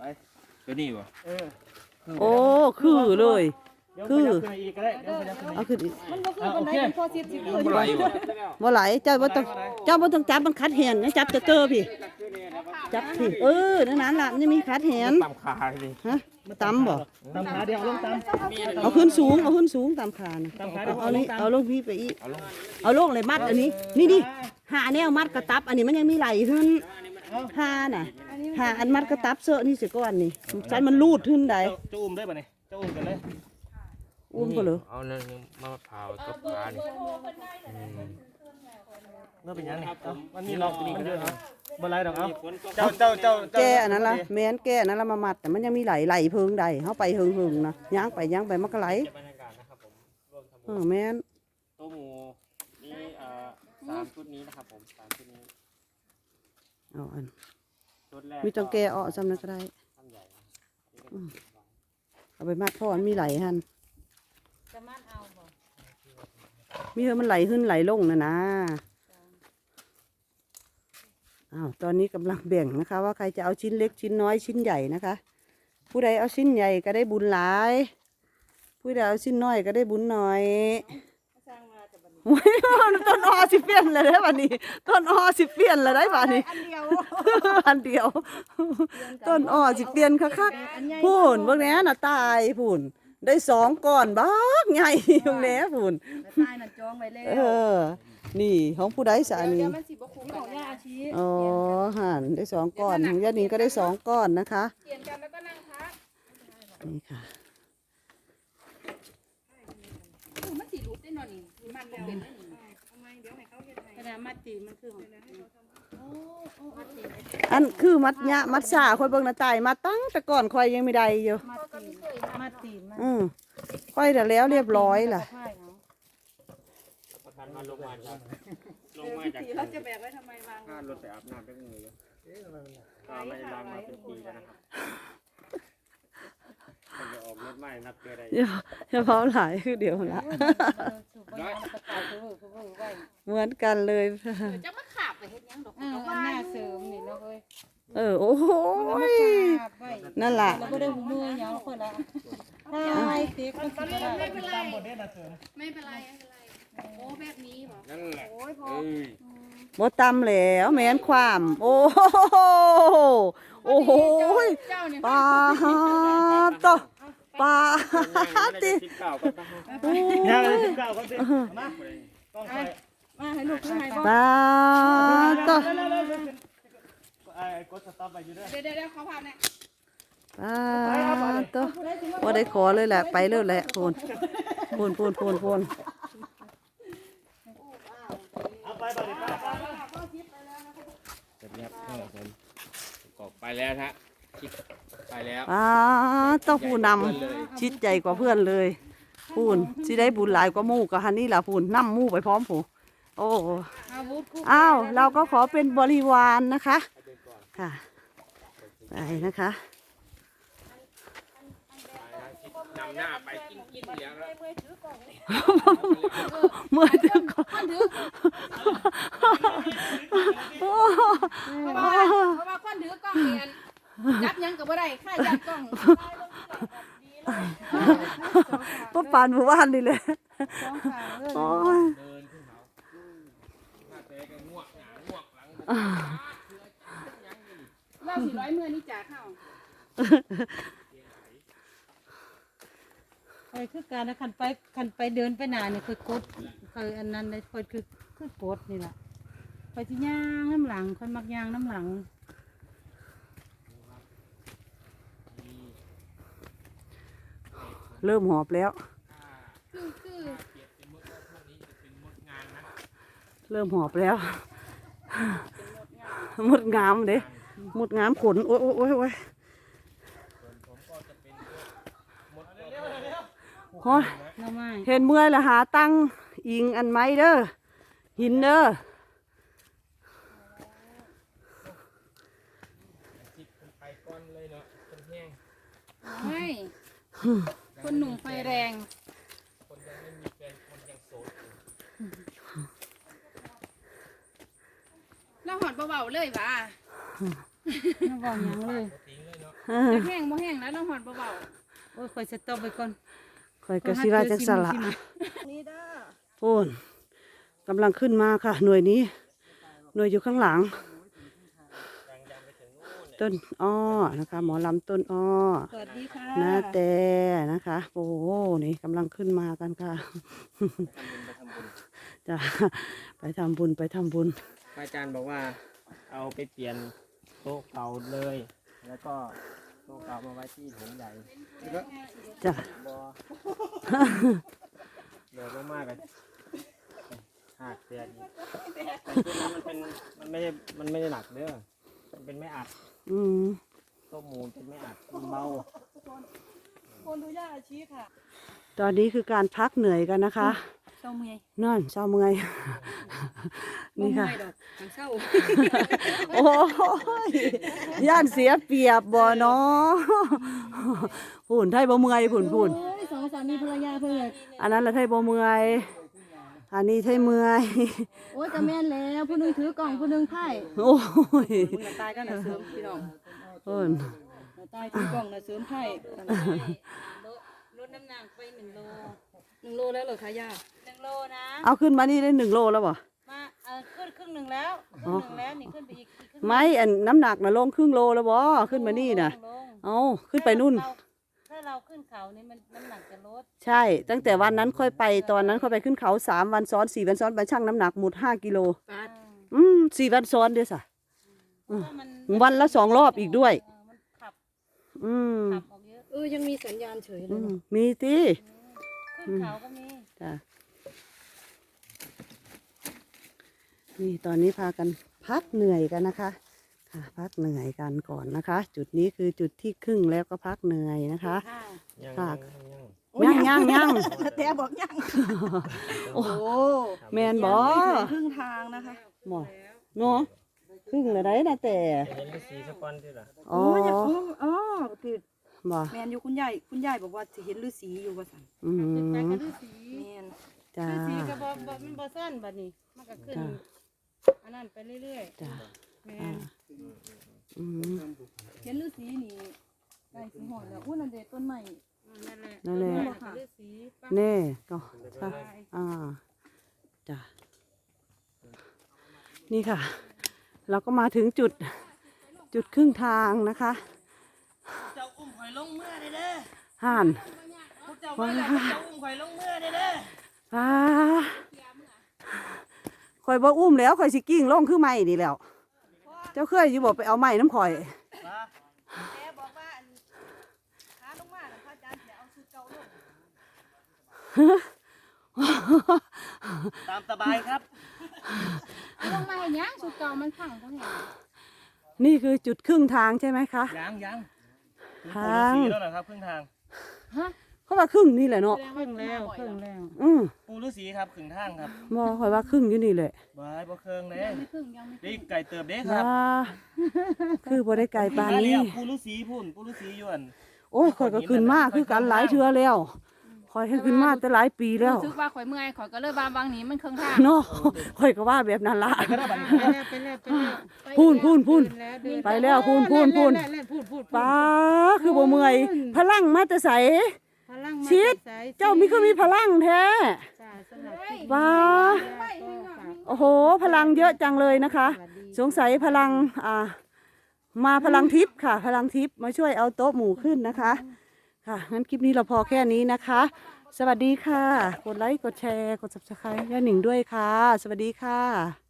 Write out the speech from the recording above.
ไปตัวนี้บ่เออโอ้คือเลย เดี๋ยวคืไปอยับขึ้นอีกก็ได้เดี๋ยวไปยับขึ้นอีเอาก ขึ้นอีกมันบ่คือบันไดมันพอสิบสิบอยู่ไหลบ่บ่ไหลเจ้าบ่ต้องเจ้าบ่ต้องจับมันคัดแหนนะจับแต่เกอพี่ จับพี่เออนั่นนั้นล่ะมันจะมีคัดแหนตามขาดิฮะตำบ่ตามขาเดียวเอาลงตามเอาขึ้นสูงเอาขึ้นสูงตามขานะตามขาเอาเดียวเอาเอาลนี่งตามเอาลงพี่ไปอีกเอาลงเอาลงเลยมัดอันนี้ นี่ดิหาแนวมัดกระตับ อันนี้มันยังมีไหลขึ้นหาน่ะ หาอันมัดกระตับเสื้อนี่สิก่อนนี่ฉันมันรูดขึ้นได้เจ้าจะอุ้มได้ป่ะเนี่ยเจ้าอุ้มกันเลยอุ้มก็เลยเอานั่นมะพร้าวกับขานี่อืมเมื่อเป็นยังไงเอามันมีล็อกนี่กันด้วยเอาบ่ไรดอกเอาเจ้าเจ้าเจ้าเจ้าแกอันนั้นล่ะแม่นแกอันนั้นละมามัดแต่มันยังมีไหลไหลเพิงใดเฮาไปเฮิงเฮิงๆนะย่างไปย่างไปมันก็ไหลบรรยากาศนะครับผมร่วมทำเออแม่นโต๊ะหมูนี่เอ่อสามชุดนี้นะครับผมสามชุดนี้เอาอันชุดแรก มีต้องแกออกซ้ำนั้นก็ได้ทำใหญ่เอาไปมัดพ่อมันมีไหลหันจะมัดเอาบ่มีเฮอมันไหลขึ้นไหลลงนะนะอ้าวตอนนี้กำลังแบ่งนะคะ ว่าใครจะเอาชิ้นเล็กชิ้นน้อยชิ้นใหญ่นะคะ ผู้ใดเอาชิ้นใหญ่ก็ได้บุญหลาย ผู้ใดเอาชิ้นน้อยก็ได้บุญน้อยสร้างมาแต่บัดนี้โอ้ยต้นออสิเปลี่ยนเลยได้ป่ะนี่ต้นออสิเปลี่ยนเลยได้ป่ะนี่อันเดียวอันเดียว ต้นออสิเปลี่ยนคักๆพูนเบิ่งแหน่น่ะตายพูนได้สองก้อนบักใหญ่ตรงแหน่พูนตายน่ะจองไว้แล้วเออ นี่ของผู้ใดสาเดี๋นี่ยวมันสิบ่คุ้มของย่าอาชีอ๋อหันได้สองก้อนของยานิงก็ได้สองก้อนนะคะเปลี่ยนกันแล้วก็นั่งพักนี่ค่ะ อู้มันสิรุดได้ห น่อยนี่มันแล้วเป็นได้นี่ทำไมเดี๋ยวให้เขาเฮ็ดให้กระดาษมัดตีมันคือของโอ้โอ้มัดตีอันคือมัดยะมัดสาคอยเบิ่งหน้าตายมาตั้งแต่ก่อนคอยยังไม่ได้อยู่มัดตีมัดตีมันอืมคอยแต่แล้วเรียบร้อยล่ะใช่เนาะประธานมาลงมาจากลงมาจากตีเราจะแบกไว้ทำไมวางข้ารถไปอาบน้ำไปมืออยู่ก็ไม่ได้ล้างมาเป็นปีแล้วนะครับมันจะออกร ถใหม่นับเจอได้อย่าอย่าเผาหลายคือเดี๋ยวละสูบไปยังกระต่ายคือคือคือไว้เหมือนกันเลยจะมาขาบไปเฮ็ดหยังดอกเอออันหน้าเสริมนี่เนาะเอ้ยเออโอ้โหยขาบไว้นั่นล่ะแล้วก็ได้หูมือหยังคนละถ้าไม่ติ๊กมันสิบ่ได้ตามบทเด่นนะเสริมไม่เป็นไรไม่เป็นไรโอ้แบบนี้เหรอนั่นแหละโอ้ยพอเอ้ยบ่ตำแล้วแม่นความ โอ้โหโอ้โหยเจ้าเนี่ยปลาตอ ปลาติติดเก่าก็ต้องย่างเลยสิบเก้าก็สิมาต้องใส่มาให้ลูกให้บ่ปลาตอเร็วเร็วเร็วไอ้กดสต็อปไปอยู่ด้วยเดี๋ยวเดี๋ยวเดี๋ยวเขาพาเนี่ยปลาตอบ่ได้ขอเลยแหละไปเลยแหละพูนพูนพูนพูนพูนเอาไปไปไปไปเสร็จแล้วครับผมกอกไปแล้วฮะคลิก ไปแล้วปลาต้องผู้นำชิดใจกว่าเพื่อนเลยพูนสิได้บุญหลายกว่าหมู่กับฮันนี่ล่ะพูนนํหมู่ไปพร้อมผู้โอ้อาวุธคู่อ้าวเราก็ขอเป็นบริวารนะคะค่ะไปนะคะนำหน้าไปกินกินเหลืองแล้วเมื่อถึงก่อนโอ้เพราะว่าเพราะว่าคนถือกล้องเรียน ยับหยังกับอะไรค่ายับกล้องป้าปานหมู่บ้านนี่เลยสองขาเลยโอ้ยเดินขึ้นเขาหน้าเตะกันงวกหางงวกหลังเราสี่ร้อยเมื่อนี่จ่าเข้าคอยคือการนะคันไปคันไปเดินไปหนาเนี่ยคือกดคอยอันนั้นเลยคอยคือคือกดนี่แหละคอยที่ย่างน้ำหลังคอยมักย่างน้ำหลัง เริ่มหอบแล้วคือคือเริ่มหอบแล้วหมดงามเด้หมดงามขน โอ้ยโอ้ยโอ้ยโอ้ยโอ้ยหน้ำไม้เห็นเมื่อยแล้วหาตั้งอิงอันไม้เด้อหินเด้อไปก้อนเลยเนาะเป็นแห้งไม่ คนหนุ่มไฟแรง คนยังไม่มีแฟนคนยังโสดอยู่เราหอดเบาๆเลยว่ะไม่บอกหยังเลยทิ้งเลยเนาะเออแห้งบ่แห้งแล้วน้องหอดเบาโอ้ยคอยสต็อปไปก่อนคอยกระซิว่าจังสละนี่ด้าโอนกำลังขึ้นมาค่ะ หน่วยนี้ หน่วยอยู่ข้างหลัง ต้นอ้อนะคะ หมอลำต้นอ้อสวัสดีค่ะนาแต่นะคะ โอ้โหนี่กำลังขึ้นมากันค่ะจะไปทำบุญไปทำบุญอาจารย์บอกว่า เอาไปเปลี่ยนโต๊ะเก่าเลย แล้วก็โต๊ะเก่ามาไว้ที่ถุงใหญ่จ้ะบอเดี๋ยวมากๆกันหักเสียดีแต่ชุดนั้นมันเป็นมันไม่ได้มันไม่ได้หนักเด้อมันเป็นไม่อัด อืมโต๊ะหมูเป็นไม่อัดมันเบาคนดูย่าอาชีค่ะตอนนี้คือการพักเหนื่อยกันนะคะ เศร้าเมื่อยนอนเช้าเมื่อยนี่ค่ะบ่เมื่อยดอกมันเศร้าโอ้ยย่านเสียเปรียบบ่เนาะผุ่นไทยบ่เมื่อยผุ่นผุ่นโอ้ยสองสามีภรรยาเพื่อนอันนั้นละไทยบ่เมื่อย อันนี้ไทยเมื่อยโอ้ยจะแม่นแล้วผู้หนึงถือกล่องผู้หนึงไพ่โอ้ยมึงน่ะตายกันน่ะเสริมพี่น้องเพิ่นน่ะตายถือกล่องน่ะเสริมไพ่ลดน้ำหนักไปหนึ่งโลหนึ่งโลแล้วเหรอคะย่าหนึ่งโลนะเอาขึ้นมานี่ได้หนึ่งโลแล้วบ่มาเออขึ้นครึ่งหนึ่งแล้วครึ่งหนึ่งแล้วนี่ขึ้นไปอีกอีกครึ่งไม่อันน้ำหนักน่ะลงครึ่งโลแล้วบ่ขึ้นมานี่น่ะลงเอาขึ้นไปนู่นถ้าเรา ถ้าเราขึ้นเขานี่มันน้ำหนักจะลดใช่ ตั้งแต่วันนั้นค่อยไปตอนนั้นค่อยไปขึ้นเขาสามวันซ้อนสี่วันซ้อนไปชั่งน้ำหนักหมดห้ากิโลอืมสี่วันซ้อนเด้อสะเพราะว่ามันวันละสองรอบอีกด้วยเออมันขับอืมขับออกเยอะเออยังมีสัญญาณเฉยเลอืยมเนาะมีสิขึ้นเขาก็มีจ้ะนี่ตอนนี้พากันพักเหนื่อยกันนะคะค่ะ พักเหนื่อยกันก่อนนะคะ จุดนี้คือจุดที่ครึ่งแล้วก็พักเหนื่อยนะคะยังค่ะยังยังย่างย่างย่างแต่บอกยังโอ้แมนบอครึ่งทางนะคะหมอเนาะครึ่งเลยได้นะแต่เห็นเป็นสีสปอนที่ละอ๋ออยากรู้อ๋อคือบ่แมนอยู่คุณยายคุณยายบอกว่าจะเห็นฤาษีอยู่ว่าสั่นอืขึ้นไปมก็ฤาษีแมนจ้าฤาษีก็บ่บ่มันบ่สั้นบัดนี้มันก็ขึ้นจ้ะอันนั้นไปเรื่อยจ้าๆแม่อ่านอืม เห็นฤาษีนี่ใกล้สิหอดแล้วอุ้ยนั่นเด็ต้นใหม่อืมนั่นแหละนั่นแหละเออฤาษีป้าแน่ก็ค่ะอ่าจ้านี่ค่ะ เราก็มาถึงจุดจุดครึ่งทางนะคะเจ้าอุ้มข่อยลงเมื่อเด้อเด้อห่านพวกเจ้าว่าแล้วเจ้าอุ้มข่อยลงเมื่อเด้อเด้ออ่าข่อยบ่อุ้มแล้วข่อยสิกิ้งลงคือไม้นี่แหล้ว เจ้าเคยอยู่บอกไปเอาไม้น้ำข่อยตามสบายครับลงมาเห็นยังสุดเก่ามันพังเท่าไหร่นี่คือจุดครึ่งทางใช่ไหมคะ ยังยังทางปูฤษีแล้วนะครับครึ่งทาง เขาว่าครึ่งนี่แหละเนาะแสดงครึ่ว่างแล้วมาบ่อยครึ่งแล้วแล้วอืมปูฤาษีครับครึ่งทางครับมอข่อยว่าครึ่งอยู่นี่แหละบายบ่เคืองเด้ยังไม่ครึ่งยังไม่ครึ่นี่งไก่เติบเด้คว่ารับคือบ่ได้ไกลปานมานี้แล้วปูฤาษีพุ่นปูฤาษีอยวนโอ้ยข่อยก็ขึ้นมาคือกันหลายเทื่อแล้วข่อยให้ขึ้นมาแต่หลายปีแล้วรู้สึกว่าข่อยเมื่อยข่อยก็เลยบางบางหนี้มันเครื่องทางเนาะข่อยก็ว่าแบบนั้นละไปแล้วไปแล้วไปแล้วพูนพูนพูนเดิแล้วเดินไปแล้วพูนพูนพูนเล่นเล่นพูนพูนป้าคือบ่เมื่อยพลังมาแต่ใส พลังมาชิดใส่เจ้ามีคือมีพลังแท้ จ้าสำหรับคลิปนี้ว้า ก็ฝาก โอ้โห พลังเยอะจังเลยนะคะ สวัสดี สงสัยพลังอ่ามาพลังทิพย์ค่ะ พลังทิพย์มาช่วยเอาโต๊ะหมู่ขึ้นนะคะ ค่ะงั้นคลิปนี้เราพอแค่นี้นะคะ สวัสดีค่ะ กดไลค์กดแชร์กด subscribe ย่าหนิงด้วยค่ะ สวัสดีค่ะ